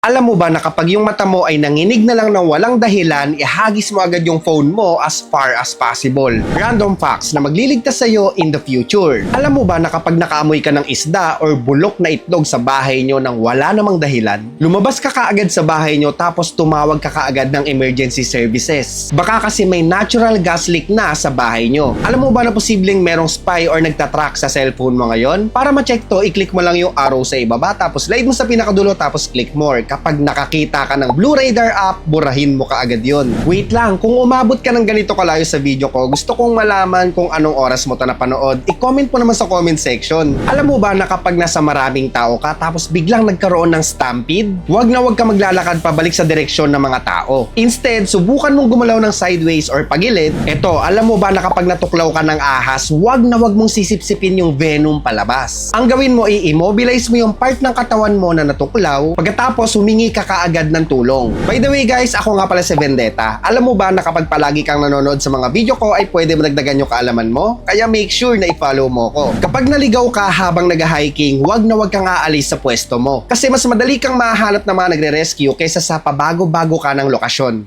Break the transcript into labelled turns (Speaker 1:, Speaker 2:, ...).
Speaker 1: Alam mo ba na kapag yung mata mo ay nanginig na lang ng walang dahilan, ihagis mo agad yung phone mo as far as possible. Random facts na magliligtas sa'yo in the future. Alam mo ba na kapag nakaamoy ka ng isda or bulok na itlog sa bahay nyo nang wala namang dahilan, lumabas ka kaagad sa bahay nyo tapos tumawag ka kaagad ng emergency services. Baka kasi may natural gas leak na sa bahay nyo. Alam mo ba na posibleng merong spy or nagtatrack sa cellphone mo ngayon? Para ma-check to, i-click mo lang yung arrow sa ibaba tapos slide mo sa pinakadulo tapos click more. Kapag nakakita ka ng Blue Radar app, burahin mo kaagad yon. Wait lang, kung umabot ka ng ganito kalayo sa video ko, gusto kong malaman kung anong oras mo to napanood. I-comment mo naman sa comment section. Alam mo ba na kapag nasa maraming tao ka tapos biglang nagkaroon ng stampede, wag na wag ka maglalakad pabalik sa direksyon ng mga tao. Instead, subukan mong gumalaw ng sideways or pagilid. Eto, alam mo ba na kapag natuklaw ka ng ahas, wag na wag mong sisipsipin yung venom palabas. Ang gawin mo, i-immobilize mo yung part ng katawan mo na natuklaw, pagkatapos humingi ka kaagad ng tulong. By the way guys, ako nga pala si Vendetta. Alam mo ba na kapag palagi kang nanonood sa mga video ko ay pwede madagdagan yung kaalaman mo? Kaya make sure na i-follow mo ko. Kapag naligaw ka habang nag-hiking, wag na wag kang aalis sa pwesto mo. Kasi mas madali kang mahanap ng mga nagre-rescue kaysa sa pabago-bago ka ng lokasyon.